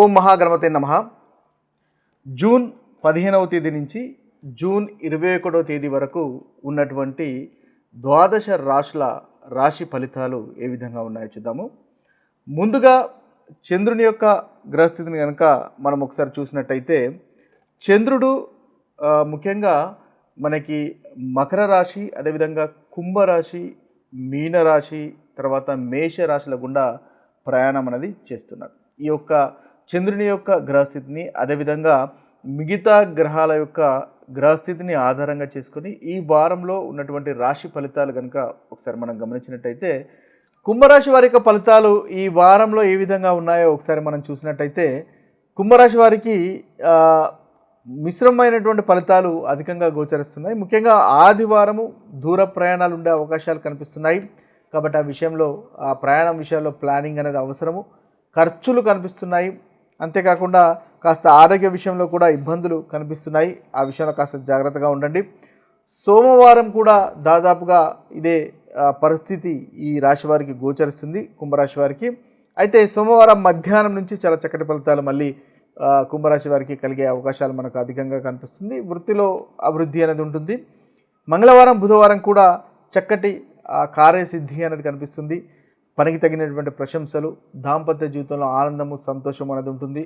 ఓం మహాగణపతి నమ. జూన్ పదిహేనవ తేదీ నుంచి జూన్ ఇరవై ఒకటవ తేదీ వరకు ఉన్నటువంటి ద్వాదశ రాశుల రాశి ఫలితాలు ఏ విధంగా ఉన్నాయో చూద్దాము. ముందుగా చంద్రుని యొక్క గ్రహస్థితిని కనుక మనం ఒకసారి చూసినట్టయితే చంద్రుడు ముఖ్యంగా మనకి మకర రాశి అదేవిధంగా కుంభరాశి మీనరాశి తర్వాత మేష రాశుల గుండా ప్రయాణం అనేది చేస్తున్నాడు. ఈ యొక్క చంద్రుని యొక్క గ్రహస్థితిని అదేవిధంగా మిగతా గ్రహాల యొక్క గ్రహస్థితిని ఆధారంగా చేసుకొని ఈ వారంలో ఉన్నటువంటి రాశి ఫలితాలు కనుక ఒకసారి మనం గమనించినట్టయితే కుంభరాశి వారి యొక్క ఫలితాలు ఈ వారంలో ఏ విధంగా ఉన్నాయో ఒకసారి మనం చూసినట్టయితే కుంభరాశి వారికి మిశ్రమమైనటువంటి ఫలితాలు అధికంగా గోచరిస్తున్నాయి. ముఖ్యంగా ఆదివారము దూర ప్రయాణాలు ఉండే అవకాశాలు కనిపిస్తున్నాయి. కాబట్టి ఆ విషయంలో ఆ ప్రయాణం విషయంలో ప్లానింగ్ అనేది అవసరము. ఖర్చులు కనిపిస్తున్నాయి. అంతేకాకుండా కాస్త ఆరోగ్య విషయంలో కూడా ఇబ్బందులు కనిపిస్తున్నాయి. ఆ విషయంలో కాస్త జాగ్రత్తగా ఉండండి. సోమవారం కూడా దాదాపుగా ఇదే పరిస్థితి ఈ రాశి వారికి గోచరిస్తుంది కుంభరాశి వారికి. అయితే సోమవారం మధ్యాహ్నం నుంచి చాలా చక్కటి ఫలితాలు మళ్ళీ కుంభరాశి వారికి కలిగే అవకాశాలు మనకు అధికంగా కనిపిస్తుంది. వృత్తిలో అభివృద్ధి అనేది ఉంటుంది. మంగళవారం బుధవారం కూడా చక్కటి కార్యసిద్ధి అనేది కనిపిస్తుంది. పనికి తగినటువంటి ప్రశంసలు దాంపత్య జీవితంలో ఆనందము సంతోషం అనేది ఉంటుంది.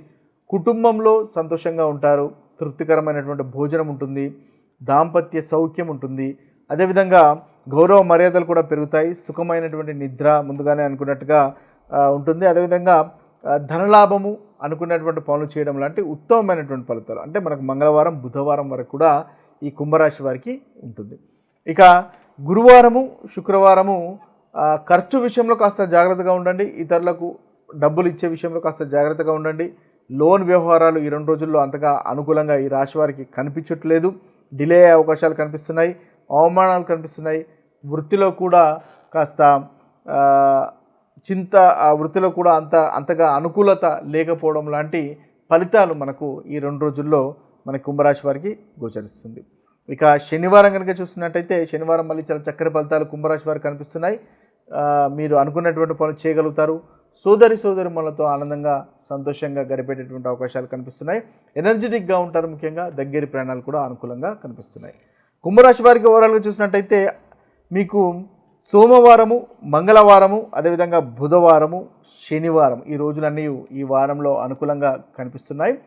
కుటుంబంలో సంతోషంగా ఉంటారు తృప్తికరమైనటువంటి భోజనం ఉంటుంది దాంపత్య సౌఖ్యం ఉంటుంది. అదేవిధంగా గౌరవ మర్యాదలు కూడా పెరుగుతాయి సుఖమైనటువంటి నిద్ర ముందుగానే అనుకున్నట్టుగా ఉంటుంది. అదేవిధంగా ధనలాభము అనుకున్నటువంటి పనులు చేయడం లాంటి ఉత్తమమైనటువంటి ఫలితాలు. అంటే మనకు మంగళవారం బుధవారం వరకు కూడా ఈ కుంభరాశి వారికి ఉంటుంది. ఇక గురువారము శుక్రవారము ఖర్చు విషయంలో కాస్త జాగ్రత్తగా ఉండండి. ఇతరులకు డబ్బులు ఇచ్చే విషయంలో కాస్త జాగ్రత్తగా ఉండండి. లోన్ వ్యవహారాలు ఈ రెండు రోజుల్లో అంతగా అనుకూలంగా ఈ రాశి వారికి కనిపించట్లేదు. డిలే అయ్యే అవకాశాలు కనిపిస్తున్నాయి. అవమానాలు కనిపిస్తున్నాయి. వృత్తిలో కూడా కాస్త చింత ఆ వృత్తిలో కూడా అంత అంతగా అనుకూలత లేకపోవడం లాంటి ఫలితాలు మనకు ఈ రెండు రోజుల్లో మన కుంభరాశి వారికి గోచరిస్తుంది. ఇక శనివారం కనుక చూస్తున్నట్టయితే శనివారం మళ్ళీ చాలా చక్కటి ఫలితాలు కుంభరాశి వారికి కనిపిస్తున్నాయి. మీరు అనుకున్నటువంటి పనులు చేయగలుగుతారు. సోదరి సోదరిమలతో ఆనందంగా సంతోషంగా గడిపేటటువంటి అవకాశాలు కనిపిస్తున్నాయి. ఎనర్జెటిక్గా ఉంటారు ముఖ్యంగా. దగ్గరి ప్రయాణాలు కూడా అనుకూలంగా కనిపిస్తున్నాయి. కుంభరాశి వారికి ఓవరాల్గా చూసినట్టయితే మీకు సోమవారము మంగళవారము అదేవిధంగా బుధవారము శనివారం ఈ రోజులన్నీ ఈ వారంలో అనుకూలంగా కనిపిస్తున్నాయి.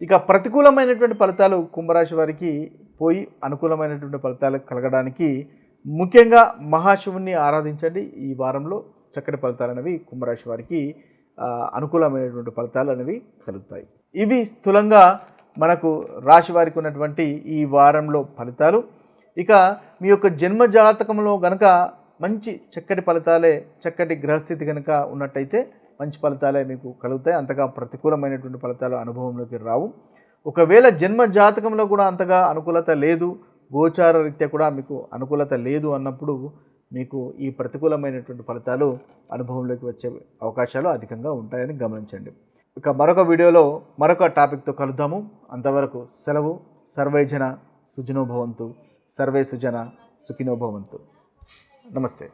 ఇక ప్రతికూలమైనటువంటి ఫలితాలు కుంభరాశి వారికి పోయి అనుకూలమైనటువంటి ఫలితాలు కలగడానికి ముఖ్యంగా మహాశివుణ్ణి ఆరాధించండి. ఈ వారంలో చక్కటి ఫలితాలు అనేవి కుంభరాశి వారికి అనుకూలమైనటువంటి ఫలితాలు అనేవి కలుగుతాయి. ఇవి స్థూలంగా మనకు రాశి వారికి ఉన్నటువంటి ఈ వారంలో ఫలితాలు. ఇక మీ యొక్క జన్మ జాతకంలో గనక మంచి చక్కటి ఫలితాలే చక్కటి గ్రహస్థితి కనుక ఉన్నట్టయితే మంచి ఫలితాలే మీకు కలుగుతాయి. అంతగా ప్రతికూలమైనటువంటి ఫలితాలు అనుభవంలోకి రావు. ఒకవేళ జన్మ జాతకంలో కూడా అంతగా అనుకూలత లేదు గోచార రీత్యా కూడా మీకు అనుకూలత లేదు అన్నప్పుడు మీకు ఈ ప్రతికూలమైనటువంటి ఫలితాలు అనుభవంలోకి వచ్చే అవకాశాలు అధికంగా ఉంటాయని గమనించండి. ఇక మరొక వీడియోలో మరొక టాపిక్తో కలుద్దాము. అంతవరకు సెలవు. సర్వేజన సుజనోభవంతు సర్వే సుజన సుఖినోభవంతు నమస్తే.